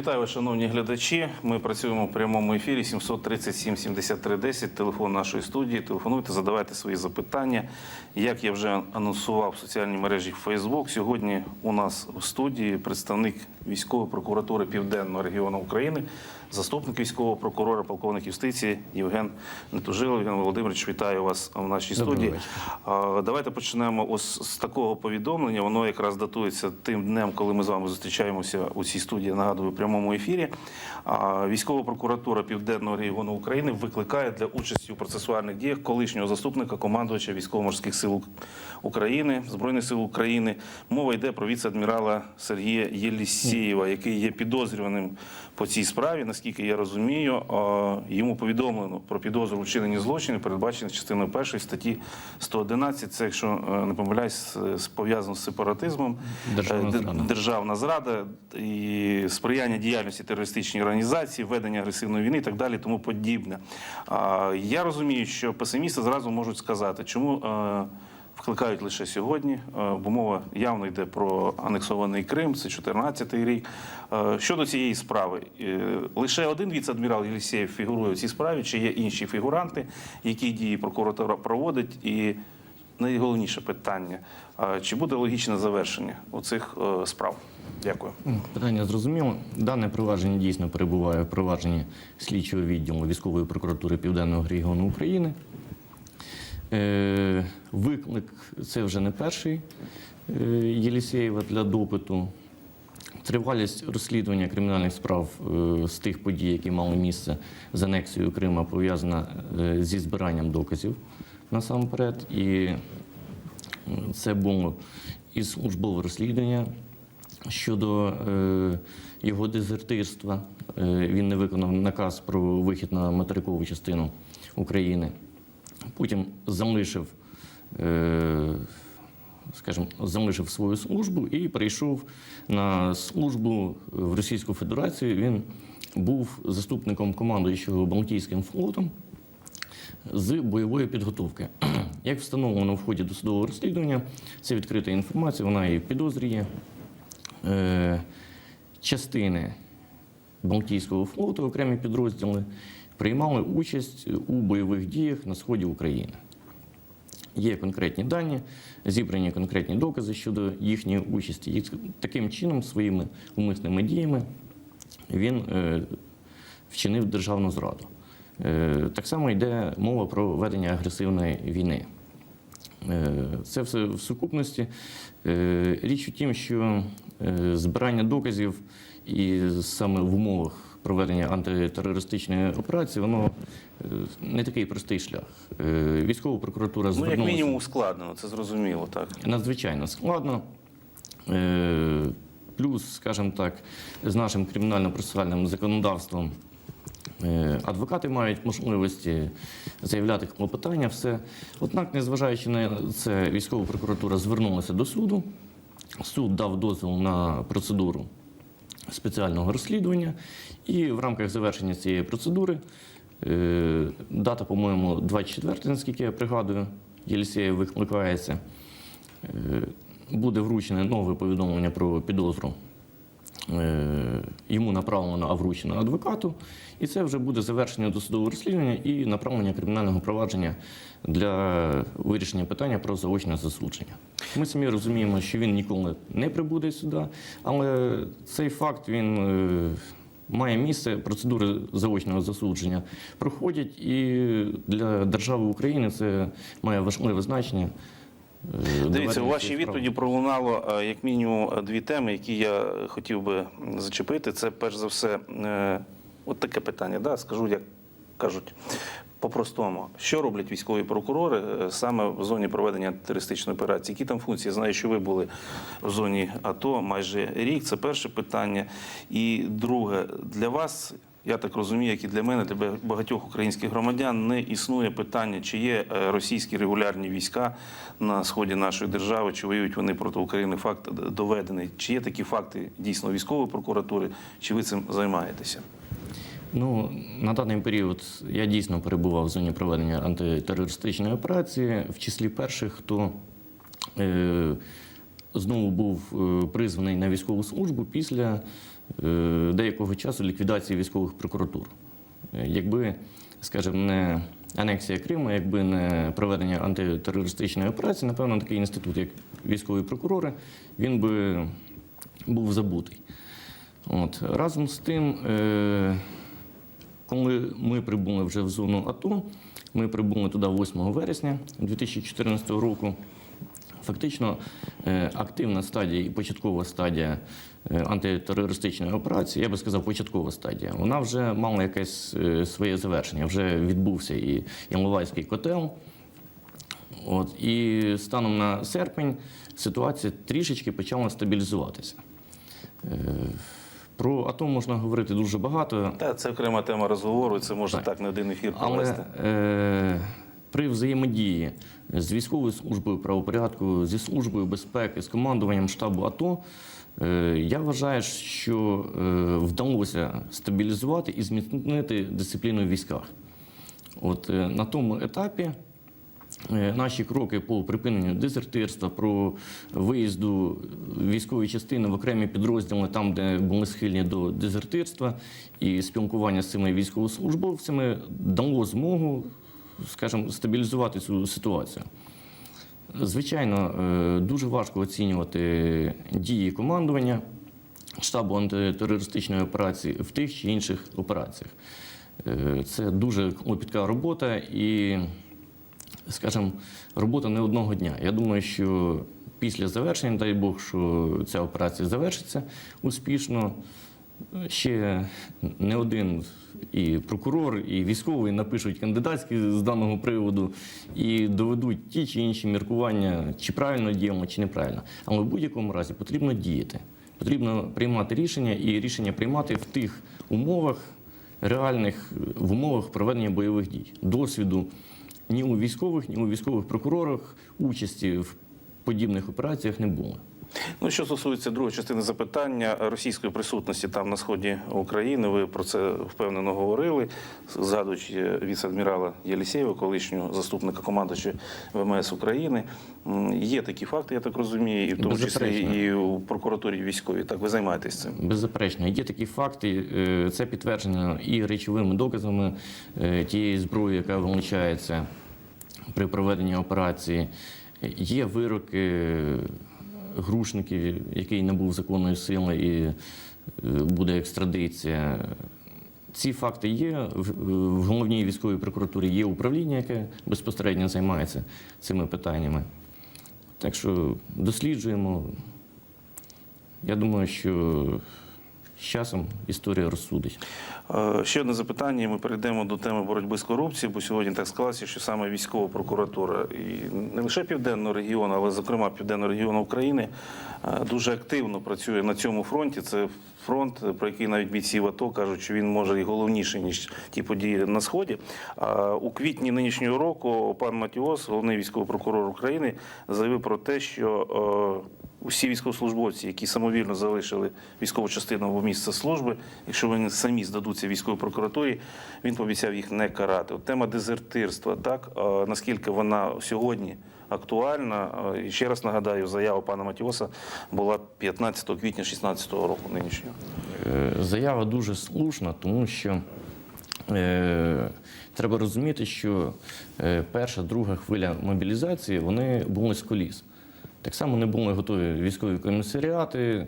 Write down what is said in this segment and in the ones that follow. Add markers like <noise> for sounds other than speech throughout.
Вітаю, шановні глядачі. Ми працюємо в прямому ефірі 737 73 10, телефон нашої студії. Телефонуйте, задавайте свої запитання. Як я вже анонсував в соціальній мережі Facebook, сьогодні у нас в студії представник військової прокуратури Південного регіону України, заступник військового прокурора, полковник юстиції Євген Нетужилов. Євген Володимирович, вітаю вас в нашій студії. вечора. Давайте почнемо ось з такого повідомлення. Воно якраз датується тим днем, коли ми з вами зустрічаємося у цій студії. Нагадую, в прямому ефірі. Військова прокуратура Південного регіону України викликає для участі у процесуальних діях колишнього заступника командувача військово-морських сил України, Збройних сил України. Мова йде про віце-адмірала Сергія Єлісєєва, який є підозрюваним по цій справі. Наскільки я розумію, йому повідомлено про підозру у вчиненні злочинів, передбачених частиною першої статті 111. Це, якщо е, не помиляюсь, пов'язано з сепаратизмом. Державна Е, зрада. державна зрада і сприяння діяльності терористичної організації, ведення агресивної війни і так далі, тому подібне. Я розумію, що песимісти зразу можуть сказати, чому е, вкликають лише сьогодні, е, бо мова явно йде про анексований Крим, це 14-й рік. Е, Щодо цієї справи, е, лише один віце-адмірал Єлісєєв фігурує в цій справі, чи є інші фігуранти, які дії прокуратура проводить, і найголовніше питання: чи буде логічне завершення оцих е, справ? Дякую. Питання зрозуміло. Дане провадження дійсно перебуває в провадженні слідчого відділу військової прокуратури Південного регіону України. Е, Виклик це вже не перший е, Єлісєєва для допиту. Тривалість розслідування кримінальних справ е, з тих подій, які мали місце з анексією Крима, пов'язана зі збиранням доказів насамперед. І це було і службове розслідування щодо його дезертирства. Він не виконав наказ про вихід на материкову частину України. Потім залишив, е, скажімо, залишив свою службу і прийшов на службу в Російську Федерацію. Він був заступником командуючого Балтійським флотом з бойової підготовки. <clears throat> Як встановлено в ході досудового розслідування, це відкрита інформація, вона і підозрює. Е, частини Балтійського флоту, окремі підрозділи, приймали участь у бойових діях на сході України. Є конкретні дані, зібрані конкретні докази щодо їхньої участі. І таким чином, своїми умисними діями, він е, вчинив державну зраду. Е, так само йде мова про ведення агресивної війни. Е, Це все в сукупності. Річ у тім, що збирання доказів і саме в умовах проведення антитерористичної операції, воно е, не такий простий шлях. Е, Військова прокуратура Ну, як мінімум, ускладнено, це зрозуміло, так. надзвичайно складно. Е, Плюс, скажімо так, з нашим кримінально-процесуальним законодавством адвокати мають можливості заявляти клопотання, все. Однак, незважаючи на це, військова прокуратура звернулася до суду. Суд дав дозвіл на процедуру спеціального розслідування, і в рамках завершення цієї процедури е, дата, по-моєму, 24, наскільки я пригадую, Єлісєєв викликається. Е, Буде вручене нове повідомлення про підозру. Е, Йому направлено, а вручено адвокату, і це вже буде завершення досудового розслідування і направлення кримінального провадження для вирішення питання про заочне засудження. Ми самі розуміємо, що він ніколи не прибуде сюди, але цей факт він е, має місце. Процедури заочного засудження проходять, і для держави України це має важливе значення. Е, Дивіться, у вашій відповіді пролунало е, як мінімум е, дві теми, які я хотів би зачепити. Це перш за все, от таке питання, да? скажу, як кажуть. По-простому, що роблять військові прокурори саме в зоні проведення антитерористичної операції? Які там функції? Я знаю, що ви були в зоні АТО майже рік. Це перше питання. І друге, для вас, я так розумію, як і для мене, для багатьох українських громадян, не існує питання, чи є е, російські регулярні війська на сході нашої держави, чи воюють вони проти України. Факт доведений. Чи є такі факти дійсно військової прокуратури, чи ви цим займаєтеся? Ну, на даний період я дійсно перебував в зоні проведення антитерористичної операції, в числі перших, хто е, знову був е, призваний на військову службу після е, деякого часу ліквідації військових прокуратур. Е, Якби, скажімо, не анексія Криму, якби не проведення антитерористичної операції, напевно, такий інститут, як військові прокурори, він би був забутий. От. Разом з тим, е, коли ми прибули вже в зону АТО, ми прибули туди 8 вересня 2014 року. Фактично, е, активна стадія і початкова стадія е, антитерористичної операції, я би сказав, початкова стадія, вона вже мала якесь е, своє завершення. Вже відбувся і Іловайський котел. От, і станом на серпень ситуація трішечки почала стабілізуватися. Е, Про АТО можна говорити дуже багато. Та це окрема тема розговору, це можна Так. так, на один ефір Але провести. е, при взаємодії з військовою службою правопорядку, зі службою безпеки, з командуванням штабу АТО, е, я вважаю, що е, вдалося стабілізувати і зміцнити дисципліну в військах. От е, на тому етапі. Наші кроки по припиненню дезертирства, про виїзду військової частини в окремі підрозділи, там, де були схильні до дезертирства, і спілкування з цими військовослужбовцями дало змогу, скажімо, стабілізувати цю ситуацію. Звичайно, е, дуже важко оцінювати дії командування штабу антитерористичної операції в тих чи інших операціях. Е, Це дуже клопітка робота і, скажімо, робота не одного дня. Я думаю, що після завершення, дай Бог, що ця операція завершиться успішно. Ще не один і прокурор, і військовий напишуть кандидатські з даного приводу і доведуть ті чи інші міркування, чи правильно діємо, чи неправильно. Але в будь-якому разі потрібно діяти. Потрібно приймати рішення і рішення приймати в тих умовах, реальних в умовах проведення бойових дій. Досвіду ні у військових, ні у військових прокурорах участі в подібних операціях не було. Ну, що стосується другої частини запитання російської присутності там на сході України, ви про це впевнено говорили, згадуючи віце-адмірала Єлісєєва, колишнього заступника командувача ВМС України. Є такі факти, я так розумію, і в тому числі і у прокуратурі військовій. Так, ви займаєтесь цим. Беззаперечно, є такі факти. е, Це підтверджено і речовими доказами е, тієї зброї, яка вилучається при проведенні операції. Є вироки грушників, який набув законної сили і е, буде екстрадиція. Ці факти є. В в головній військовій прокуратурі є управління, яке безпосередньо займається цими питаннями. Так що досліджуємо. Я думаю, що з часом історія розсудить. Е, Ще одне запитання, ми перейдемо до теми боротьби з корупцією, бо сьогодні так склалося, що саме військова прокуратура і не лише південного регіону, але зокрема південного регіону України е, дуже активно працює на цьому фронті. Це фронт, про який навіть бійці в АТО кажуть, що він може і головніший ніж ті події на сході. А у квітні нинішнього року пан Матіос, головний військовий прокурор України, заявив про те, що е, усі військовослужбовці, які самовільно залишили військову частину або місце служби, якщо вони самі здадуться військовій прокуратурі, він пообіцяв їх не карати. От тема дезертирства, так наскільки вона сьогодні актуальна. Е, І ще раз нагадаю, заява пана Матіоса була 15 квітня 2016 року нинішнього. Е, Заява дуже слушна, тому що е, треба розуміти, що перша, друга хвиля мобілізації вони були з коліс. Так само не були готові військові комісаріати,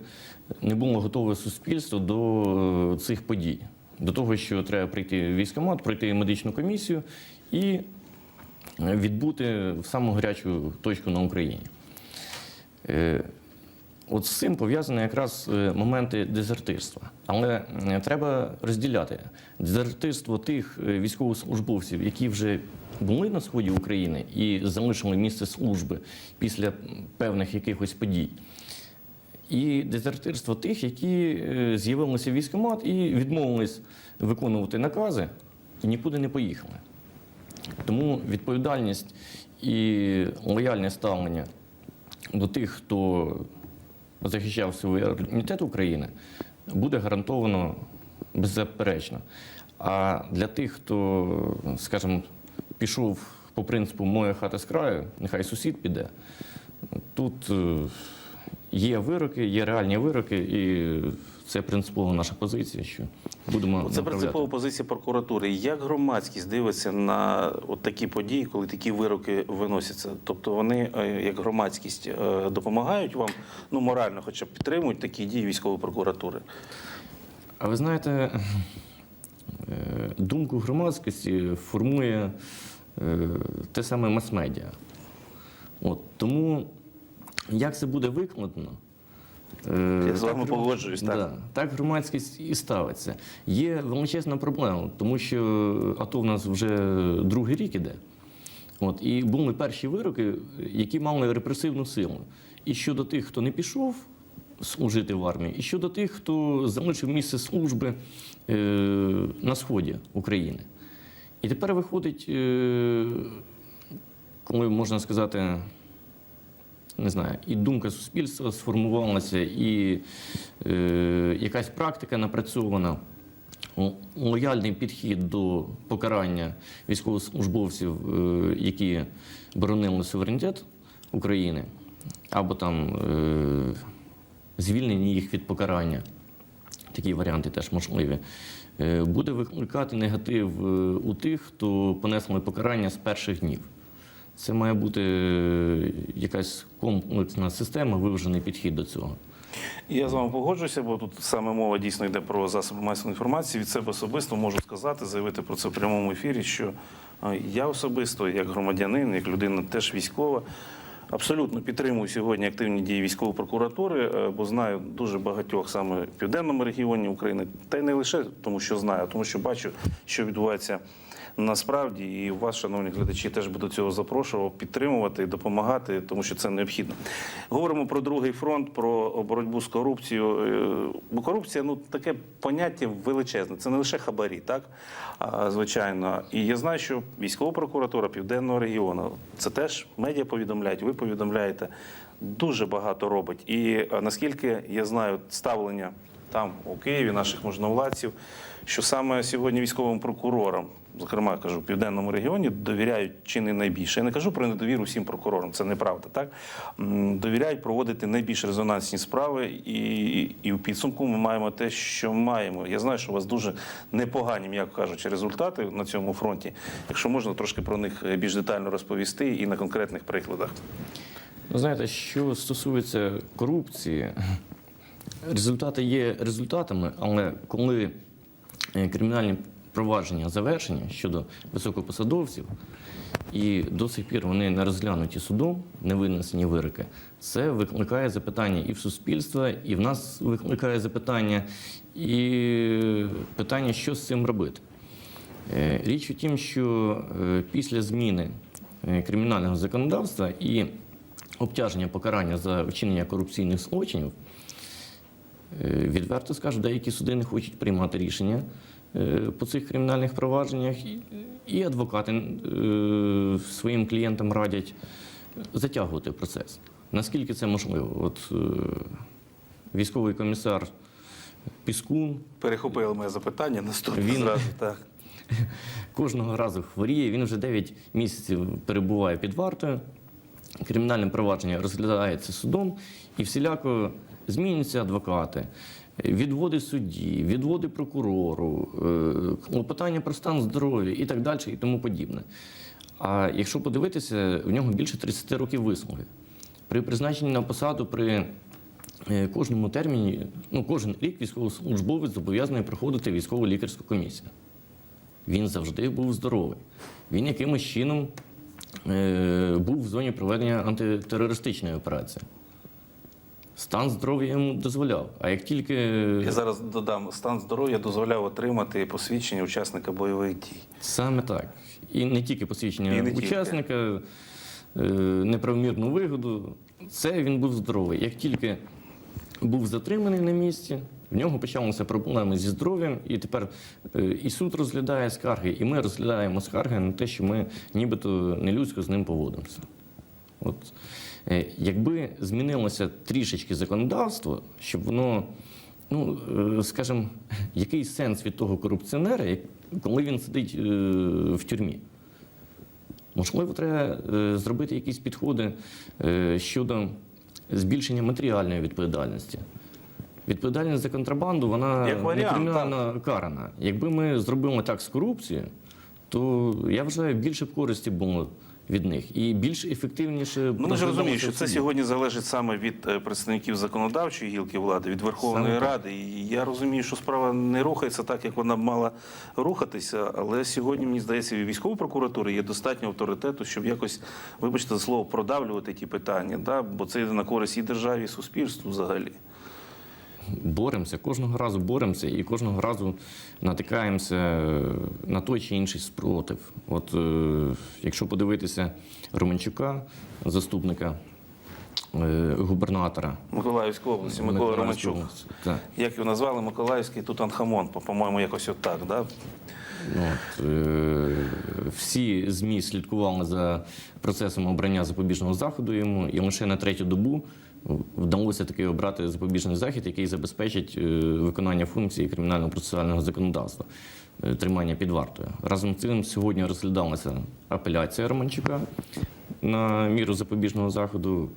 не було готове суспільство до цих подій. До того, що треба прийти в військкомат, пройти медичну комісію і відбути в саму гарячу точку на Україні. Е, От з цим пов'язані якраз е, моменти дезертирства. Але е, треба розділяти дезертирство тих військовослужбовців, які вже були на сході України і залишили місце служби після певних якихось подій. І дезертирство тих, які з'явилися в військкомат і відмовились виконувати накази і нікуди не поїхали. Тому відповідальність і лояльне ставлення до тих, хто захищав суверенітет України, буде гарантовано беззаперечно. А для тих, хто, скажімо, пішов по принципу моя хата з краю, нехай сусід піде. Тут е, є вироки, є реальні вироки, і Це принципова наша позиція, що будемо Це направляти. принципова позиція прокуратури. Як громадськість дивиться на от такі події, коли такі вироки виносяться? Тобто вони, е, як громадськість, е, допомагають вам ну морально, хоча б підтримують такі дії військової прокуратури? А ви знаєте, е, думку громадськості формує те саме мас-медіа. От, тому як це буде викладено? е, Я з вами погоджуюсь, так. Да, так громадськість і ставиться. Є величезна проблема, тому що АТО в нас вже другий рік іде. От, і були перші вироки, які мали репресивну силу. І щодо тих, хто не пішов служити в армії, і щодо тих, хто залишив місце служби е, на сході України. І тепер виходить, е, коли можна сказати, не знаю, і думка суспільства сформувалася, і е, якась практика напрацьована. Лояльний підхід до покарання військовослужбовців, е, які боронили суверенітет України, або там е, звільнення їх від покарання, такі варіанти теж можливі, е, буде викликати негатив у тих, хто понесли покарання з перших днів. Це має бути е, якась комплексна система, виважений підхід до цього. Я з вами погоджуюся, бо тут саме мова дійсно йде про засоби масової інформації. Від себе особисто можу сказати, заявити про це в прямому ефірі, що е, я особисто, як громадянин, як людина теж військова, абсолютно підтримую сьогодні активні дії військової прокуратури, е, бо знаю дуже багатьох саме в південному регіоні України, та й не лише тому, що знаю, а тому що бачу, що відбувається. Насправді і вас, шановні глядачі, теж би до цього запрошував підтримувати, допомагати, тому що це необхідно. Говоримо про другий фронт, про боротьбу з корупцією. Е, Бо корупція ну таке поняття величезне. Це не лише хабарі, так звичайно. І я знаю, що військова прокуратура південного регіону це теж медіа повідомляють. Ви повідомляєте дуже багато робить. І наскільки я знаю, ставлення там у Києві наших можновладців, що саме сьогодні військовим прокурорам, зокрема кажу, в південному регіоні, довіряють чи не найбільше. Я не кажу про недовіру всім прокурорам, це неправда. Так довіряють проводити найбільш резонансні справи, і, і в підсумку ми маємо те, що маємо. Я знаю, що у вас дуже непогані, м'яко кажучи, результати на цьому фронті. Якщо можна трошки про них е, більш детально розповісти і на конкретних прикладах. Ну, знаєте, що стосується корупції, результати є результатами, але коли е, кримінальні провадження завершені щодо високопосадовців, і до сих пір вони не розглянуті судом, не винесені вироки, це викликає запитання і в суспільства, і в нас викликає запитання, і питання, що з цим робити. Е, Річ у тім, що е, після зміни е, кримінального законодавства і обтяження покарання за вчинення корупційних злочинів, відверто скажу, деякі суди не хочуть приймати рішення по цих кримінальних провадженнях, і- і адвокати е, своїм клієнтам радять затягувати процес. Наскільки це можливо? От е, військовий комісар Піскун Перехопили моє запитання. Наступне Він- зразу так. <laughs> кожного разу хворіє. Він вже 9 місяців перебуває під вартою. Кримінальне провадження розглядається судом і всіляко змінюються адвокати, відводи судді, відводи прокурору, е, клопотання про стан здоров'я і так далі, і тому подібне. А якщо подивитися, в нього більше 30 років вислуги. При призначенні на посаду при е, кожному терміні, ну кожен рік військовослужбовець зобов'язаний проходити військово лікарську комісію. Він завжди був здоровий. Він якимось чином е, був в зоні проведення антитерористичної операції. Стан здоров'я йому дозволяв. А як тільки Я зараз додам стан здоров'я дозволяв отримати посвідчення учасника бойових дій. саме так, і не тільки посвідчення І не учасника, е, неправомірну вигоду, це він був здоровий. Як тільки був затриманий на місці, в нього почалися проблеми зі здоров'ям, і тепер е, і суд розглядає скарги, і ми розглядаємо скарги на те, що ми нібито нелюдсько з ним поводимося. От, якби змінилося трішечки законодавство, щоб воно, ну, е, скажімо, <laughs> який сенс від того корупціонера, коли він сидить е, в тюрмі? Можливо, треба е, зробити якісь підходи е, щодо збільшення матеріальної відповідальності. Відповідальність за контрабанду, вона Як не кримінально карана. Якби ми зробили так з корупцією, то я вважаю, більше б користі було від них і більш ефективніше. Ну, ми ж розуміємо, що це сьогодні залежить саме від е, представників законодавчої гілки влади, від Верховної Саме. Ради. І я розумію, що справа не рухається так, як вона мала рухатися. Але сьогодні, мені здається, і військової прокуратури є достатньо авторитету, щоб якось, вибачте за слово, продавлювати ті питання. Да? Бо це йде на користь і державі, і суспільству взагалі. Боремося, кожного разу боремося і кожного разу натикаємося на той чи інший спротив. От е, якщо подивитися Романчука, заступника е, губернатора Миколаївської області, Микола Романчук. Як його назвали, Миколаївський Тутанхамон, по- по-моєму, якось отак. Да? От, е, всі ЗМІ слідкували за процесом обрання запобіжного заходу йому, і лише на третю добу вдалося таки обрати запобіжний захід, який забезпечить е, виконання функції кримінального процесуального законодавства, е, тримання під вартою. Разом з цим сьогодні розглядалася апеляція Романчука на міру запобіжного заходу.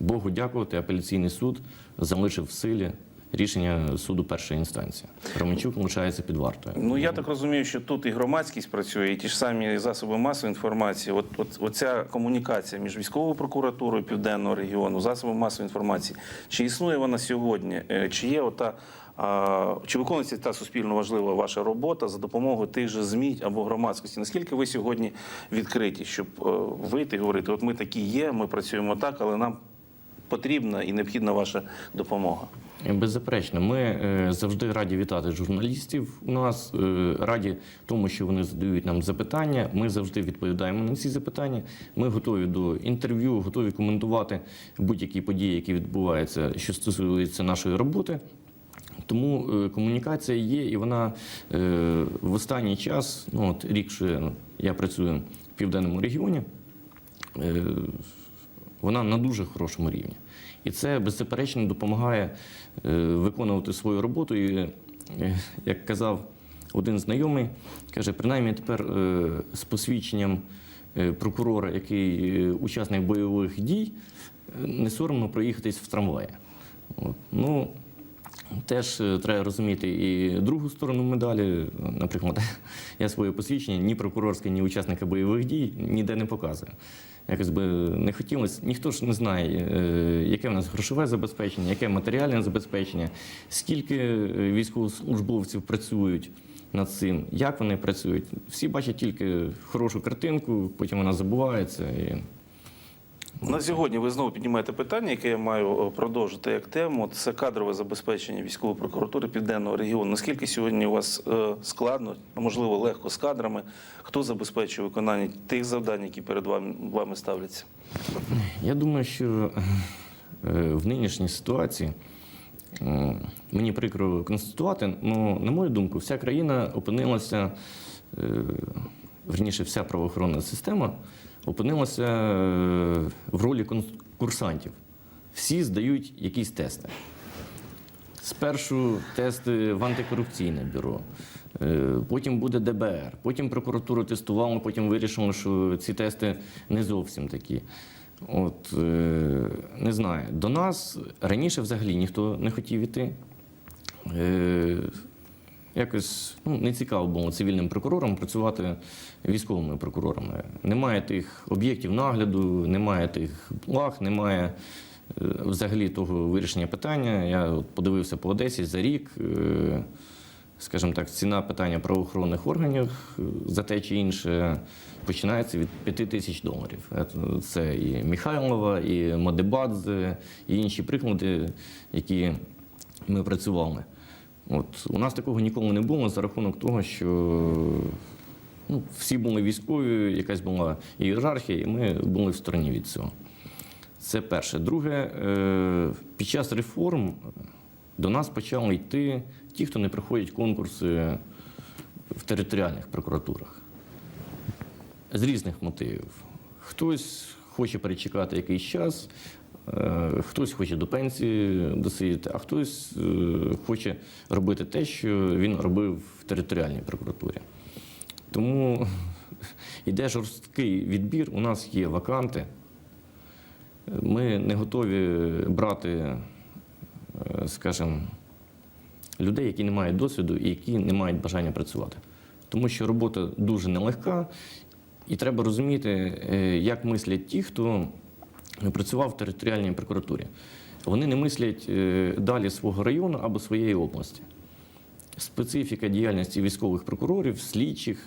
Богу дякувати, апеляційний суд залишив в силі рішення суду першої інстанції. Романчук лишається під вартою. Ну я так розумію, що тут і громадськість працює, і ті ж самі засоби масової інформації. От, от оця комунікація між військовою прокуратурою південного регіону, засобами масової інформації. Чи існує вона сьогодні? Е, Чи є ота чи виконується та суспільно важлива ваша робота за допомогою тих же ЗМІ або громадськості? Наскільки ви сьогодні відкриті, щоб е, вийти і говорити, от ми такі є, ми працюємо так, але нам потрібна і необхідна ваша допомога? Беззаперечно, ми е, завжди раді вітати журналістів у нас, е, раді тому, що вони задають нам запитання. Ми завжди відповідаємо на ці запитання. Ми готові до інтерв'ю, готові коментувати будь-які події, які відбуваються, що стосуються нашої роботи. Тому е, комунікація є, і вона е, в останній час, ну от рік, що я працюю в південному регіоні, е, вона на дуже хорошому рівні. І це беззаперечно допомагає е, виконувати свою роботу. І, е, як казав один знайомий, каже, принаймні тепер е, з посвідченням прокурора, який учасник бойових дій, не соромно проїхатись в трамваї. От. Ну, Теж треба розуміти і другу сторону медалі. Наприклад, <laughs> я своє посвідчення ні прокурорське, ні учасника бойових дій ніде не показую. Якось би не хотілося. Ніхто ж не знає, е, яке в нас грошове забезпечення, яке матеріальне забезпечення, скільки е, військовослужбовців працюють над цим, як вони працюють. Всі бачать тільки хорошу картинку, потім вона забувається. І... На сьогодні ви знову піднімаєте питання, яке я маю е, продовжити як тему. Це кадрове забезпечення військової прокуратури південного регіону. Наскільки сьогодні у вас е, складно, можливо легко з кадрами? Хто забезпечує виконання тих завдань, які перед вами, ставляться? Я думаю, що е, в нинішній ситуації мені прикро констатувати, але, на мою думку, вся країна опинилася, верніше, вся правоохоронна система опинилася е, в ролі кон- курсантів. Всі здають якісь тести. Спершу тести в антикорупційне бюро, е, потім буде ДБР, потім прокуратура тестувала, потім вирішила, що ці тести не зовсім такі. От е, не знаю, до нас раніше взагалі ніхто не хотів іти. Якось ну, не цікаво було цивільним прокурорам працювати військовими прокурорами. Немає тих об'єктів нагляду, немає тих благ, немає е, взагалі того вирішення питання. Я от подивився по Одесі за рік. е, Скажімо так, ціна питання правоохоронних органів е, за те чи інше починається від 5 тисяч доларів. Це і Михайлова, і Модебадзе, і інші приклади, які ми працювали. От у нас такого ніколи не було за рахунок того, що ну, всі були військові, якась була ієрархія, і ми були в стороні від цього. Це перше. Друге, е, під час реформ до нас почали йти ті, хто не проходять конкурси в територіальних прокуратурах. З різних мотивів. Хтось хоче перечекати якийсь час, хтось хоче до пенсії досидіти, а хтось е, хоче робити те, що він робив в територіальній прокуратурі. Тому йде жорсткий відбір, у нас є ваканти. Ми не готові брати, е, скажімо, людей, які не мають досвіду і які не мають бажання працювати. Тому що робота дуже нелегка, і треба розуміти, е, як мислять ті, хто працював в територіальній прокуратурі. Вони не мислять е, далі свого району або своєї області. Специфіка діяльності військових прокурорів, слідчих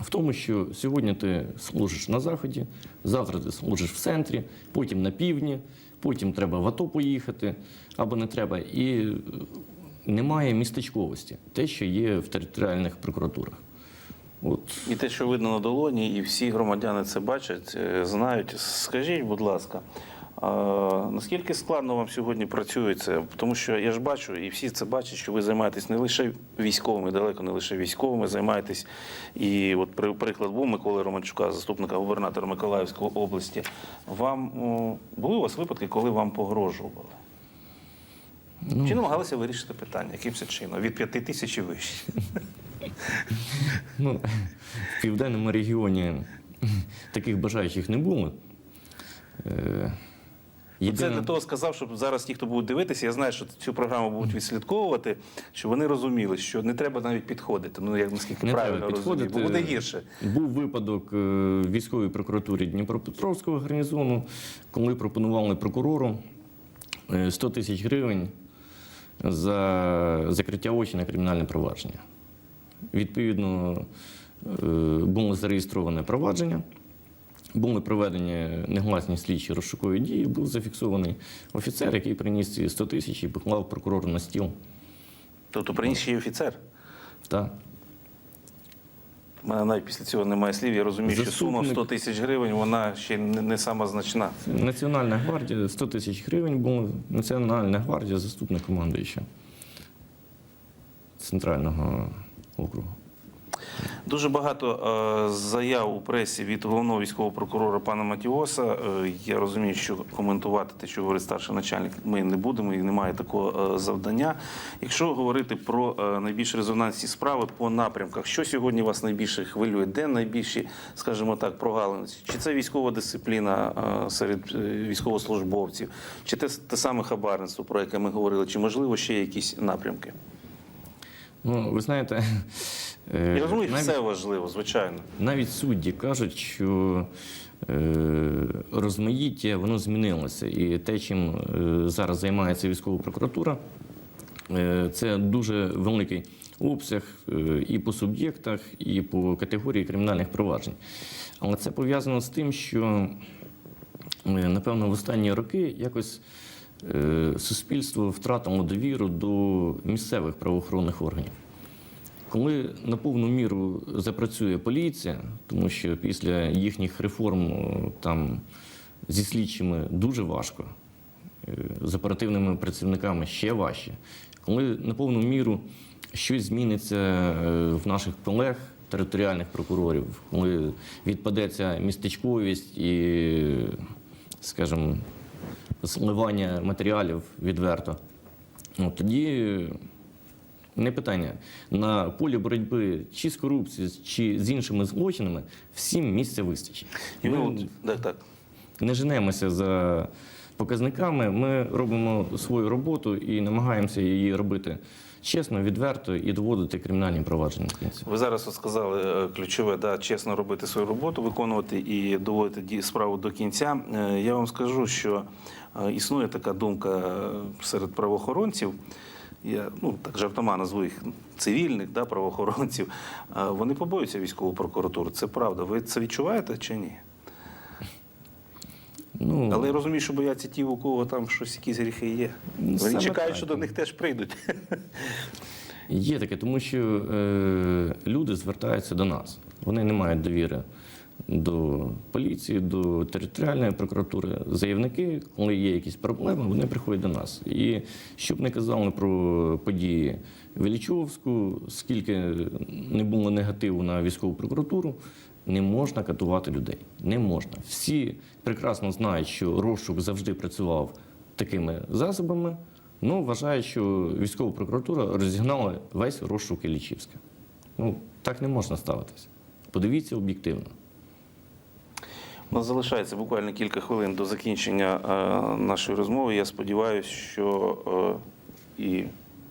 в тому, що сьогодні ти служиш на заході, завтра ти служиш в центрі, потім на півдні, потім треба в АТО поїхати або не треба. І немає містечковості, те, що є в територіальних прокуратурах. От І те, що видно на долоні, і всі громадяни це бачать, е, знають. Скажіть, будь ласка, а наскільки складно вам сьогодні працюється? Тому що я ж бачу, і всі це бачать, що ви займаєтесь не лише військовими, далеко не лише військовими, займаєтесь. І от при- приклад був Миколи Романчука, заступника губернатора Миколаївської області. Вам були у вас випадки, коли вам погрожували? Ну. Чи намагалися вирішити питання якимось чином? Від п'яти тисяч і вище? Ну, в південному регіоні таких бажаючих не було. Е, Це для того сказав, щоб зараз ті, хто будуть дивитися, я знаю, що цю програму будуть відслідковувати, щоб вони розуміли, що не треба навіть підходити. Ну як наскільки Не правильно треба розумію, бо буде гірше. Був випадок е, в військовій прокуратурі Дніпропетровського гарнізону, коли пропонували прокурору е, 100 тисяч гривень за закриття очі на кримінальне провадження. Відповідно, е, було зареєстроване провадження, були проведені негласні слідчі розшукові дії, був зафіксований офіцер, який приніс ці 100 тисяч і поклав прокурору на стіл. Тобто приніс ще й офіцер. Та. У мене навіть після цього немає слів. Я розумію, що сума в 100 тисяч гривень вона ще не, не сама значна. Національна гвардія 100 тисяч гривень було. Національна гвардія заступник командуюча центрального округу. Дуже багато е, заяв у пресі від головного військового прокурора пана Матіоса. Е, я розумію, що коментувати те, що говорить старший начальник, ми не будемо і немає такого е, завдання. Якщо говорити про найбільш резонансні справи по напрямках, що сьогодні вас найбільше хвилює? Де найбільші, скажімо так, прогалини? Чи це військова дисципліна серед військовослужбовців, чи те, те саме хабарництво, про яке ми говорили, чи можливо ще якісь напрямки? Ну, ви знаєте, <laughs> е, Я розумію, навіть, все важливо, звичайно. навіть судді кажуть, що е, розмаїття воно змінилося. І те, чим е, зараз займається військова прокуратура, е, це дуже великий обсяг е, і по суб'єктах, і по категорії кримінальних проваджень. Але це пов'язано з тим, що е, напевно в останні роки якось е, суспільство втратило довіру до місцевих правоохоронних органів. Коли на повну міру запрацює поліція, тому що після їхніх реформ там зі слідчими дуже важко, е, з оперативними працівниками ще важче. Коли на повну міру щось зміниться е, в наших колег, територіальних прокурорів, коли відпаде ця містечковість і, скажімо, зливання матеріалів відверто, ну, тоді не питання. На полі боротьби чи з корупцією, чи з іншими злочинами всім місця вистачить. І Ми от, так, так. не женемося за показниками, ми робимо свою роботу і намагаємося її робити чесно, відверто і доводити кримінальні провадження. Ви зараз сказали е, ключове, да, чесно робити свою роботу, виконувати і доводити справу до кінця. Е, Я вам скажу, що е, існує така думка серед правоохоронців. Я ну так жартома назву їх цивільних да, правоохоронців. Вони побоюються військову прокуратуру. Це правда. Ви це відчуваєте чи ні? Ну, Але я розумію, що бояться ті, у кого там щось якісь гріхи є. Ну, Вони чекають, так. що до них теж прийдуть. Є таке, тому що е, люди звертаються до нас. Вони не мають довіри до поліції, до територіальної прокуратури. Заявники, коли є якісь проблеми, вони приходять до нас. І щоб не казали про події в скільки не було негативу на військову прокуратуру, не можна катувати людей. Не можна. Всі прекрасно знають, що розшук завжди працював такими засобами. Ну, вважаю, що військова прокуратура розігнала весь розшук Іллічівська. Ну, так не можна ставитися. Подивіться об'єктивно. У нас залишається буквально кілька хвилин до закінчення е, нашої розмови. Я сподіваюся, що е, і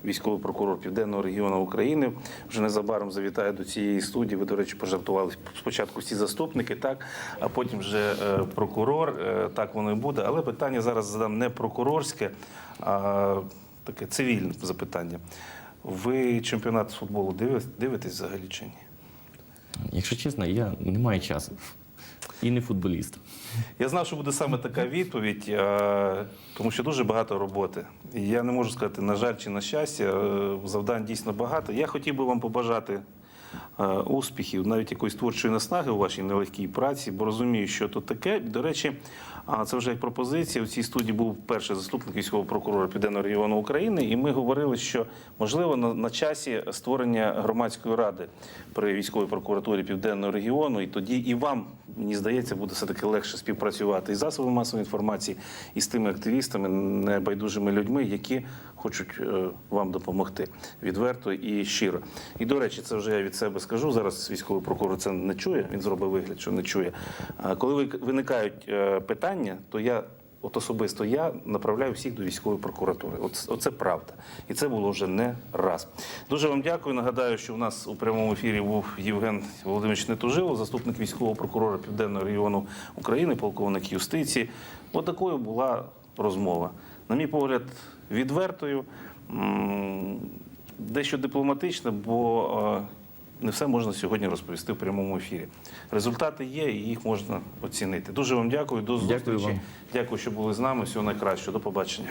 військовий прокурор Південного регіону України. Вже незабаром завітає до цієї студії. Ви, до речі, пожартували спочатку всі заступники, так, а потім вже е, прокурор. Е, Так воно і буде. Але питання зараз задам не прокурорське, а таке цивільне запитання. Ви чемпіонат з футболу дивитесь, взагалі чи ні? Якщо чесно, я не маю часу. І не футболіст. Я знав, що буде саме така відповідь, е, тому що дуже багато роботи. І я не можу сказати, на жаль чи на щастя, е, завдань дійсно багато. Я хотів би вам побажати е, успіхів, навіть якоїсь творчої наснаги у вашій нелегкій праці, бо розумію, що тут таке. До речі, а це вже як пропозиція. У цій студії був перший заступник військового прокурора Південного регіону України, і ми говорили, що можливо на, на часі створення громадської ради при військовій прокуратурі Південного регіону, і тоді і вам, мені здається, буде все таки легше співпрацювати із засобами масової інформації, і з тими активістами, небайдужими людьми, які хочуть е, вам допомогти відверто і щиро. І до речі, це вже я від себе скажу. Зараз військовий прокурор це не чує. Він зробив вигляд, що не чує. Коли ви- виникають е, питання, то я. От особисто я направляю всіх до військової прокуратури. От, оце правда. І це було вже не раз. Дуже вам дякую. Нагадаю, що у нас у прямому ефірі був Євген Володимирович Нетужило, заступник військового прокурора Південного регіону України, полковник юстиції. От такою була розмова. На мій погляд, відвертою, дещо дипломатична, бо е, не все можна сьогодні розповісти в прямому ефірі. Результати є, і їх можна оцінити. Дуже вам дякую. До Дякую зустрічі. вам. Дякую, що були з нами. Всього найкращого. До побачення.